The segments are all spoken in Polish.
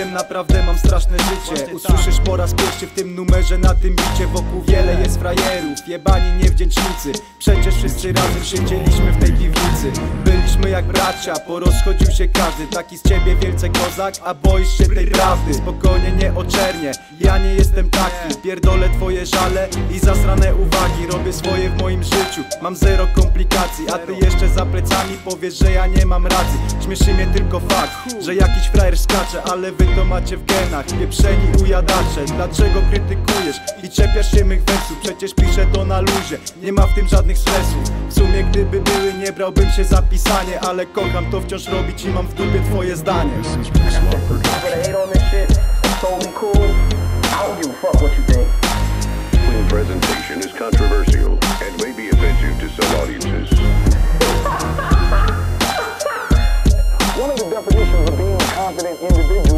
Wiem, naprawdę mam straszne życie. Usłyszysz po raz pierwszy w tym numerze na tym bicie. Wokół wiele jest frajerów, jebani niewdzięcznicy. Przecież wszyscy razem siedzieliśmy w tej piwnicy. Byliśmy jak bracia, porozchodził się każdy. Taki z ciebie wielce kozak, a boisz się tej prawdy. Spokojnie nie oczernie, ja nie jestem taki. Pierdolę twoje żale i zasrane uwagi. Robię swoje w moim życiu, mam zero komplikacji. A ty jeszcze za plecami powiesz, że ja nie mam racji. Śmieszy mnie tylko fakt, że jakiś frajer skacze Ale wy to macie w genach, pieprzeni ujadacze Dlaczego krytykujesz? I czepiasz się mych wersów? Przecież piszę to na luzie, nie ma w tym żadnych stresów. W sumie gdyby były, nie brałbym się za pisanie Ale kocham to wciąż robić i mam w dupie twoje zdanie. Presentation is controversial and may be offensive to some audiences. One of the definitions of being a confident individual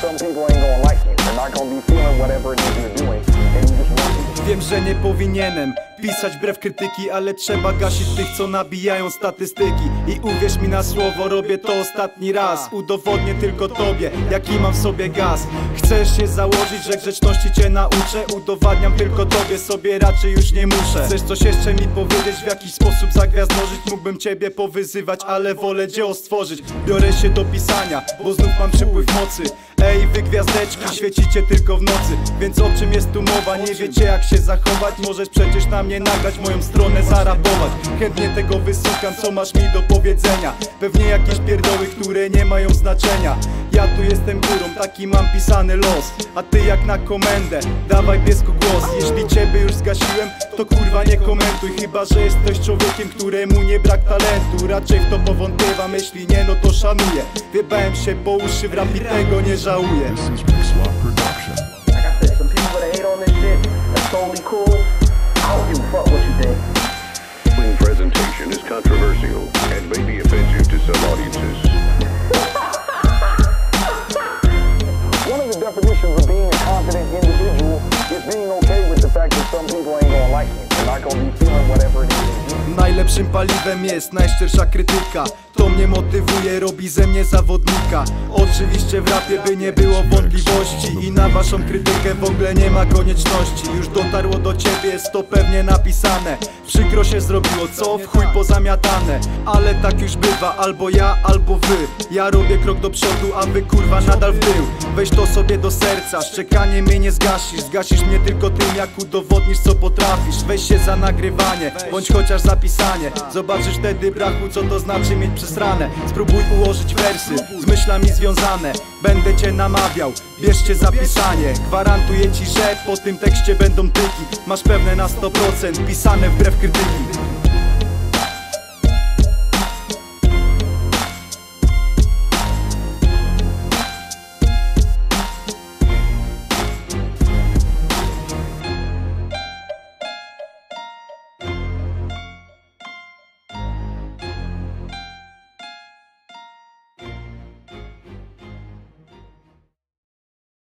some people ain't gonna like. They're not gonna be feeling whatever it is you're doing, and you just want to Wiem, że nie powinienem pisać brew krytyki, ale trzeba gasić tych, co nabijają statystyki. I uwierz mi na słowo, robię to ostatni raz. Udowodnię tylko tobie, jaki mam w sobie gaz. Chcesz się założyć, że grzeczności cię nauczę? Udowadniam tylko tobie, sobie raczej już nie muszę. Chcesz coś jeszcze mi powiedzieć, w jakiś sposób zagwiazdorzyć Mógłbym ciebie powyzywać, ale wolę dzieło stworzyć. Biorę się do pisania, bo znów mam przypływ mocy. Ej, wy gwiazdeczki, świecicie tylko w nocy. Więc o czym jest tu mowa? Nie wiecie jak się zachować? Możesz przecież na mnie nagrać, moją stronę zarabować. Chętnie tego wysłucham, co masz mi do powiedzenia. Pewnie jakieś pierdoły, które nie mają znaczenia. Ja tu jestem górą, taki mam pisany los. A ty jak na komendę, dawaj piesku głos. Jeśli ciebie już zgasiłem, to kurwa nie komentuj. Chyba, że jesteś człowiekiem, któremu nie brak talentu. Raczej w to powątpiewam, jeśli nie, no to szanuję. Wiebałem się po uszy, w rap i tego nie żałuję. Like I said, some people that hate on this shit. That's totally cool. Fuck what you think. When presentation is controversial and may be offensive to some audiences. One of the definitions of being a confident individual is being okay with the fact that some people ain't gonna like you. They're not gonna be feeling whatever it is. Najlepszym paliwem jest najszczersza krytyka To mnie motywuje, robi ze mnie zawodnika. Oczywiście w rapie by nie było wątpliwości I na waszą krytykę w ogóle nie ma konieczności. Już dotarło do ciebie, jest to pewnie napisane. Przykro się zrobiło, co? W chuj pozamiatane. Ale tak już bywa, albo ja, albo wy. Ja robię krok do przodu, a wy kurwa nadal w tył. Weź to sobie do serca, szczekanie mnie nie zgasisz. Zgasisz mnie tylko tym, jak udowodnisz co potrafisz. Weź się za nagrywanie, bądź chociaż zapisanie. Zobaczysz wtedy brachu, co to znaczy mieć Spróbuj ułożyć wersy, z myślami związane. Będę cię namawiał, bierzcie zapisanie. Gwarantuję ci, że po tym tekście będą tyki. Masz pewne na 100% pisane wbrew krytyki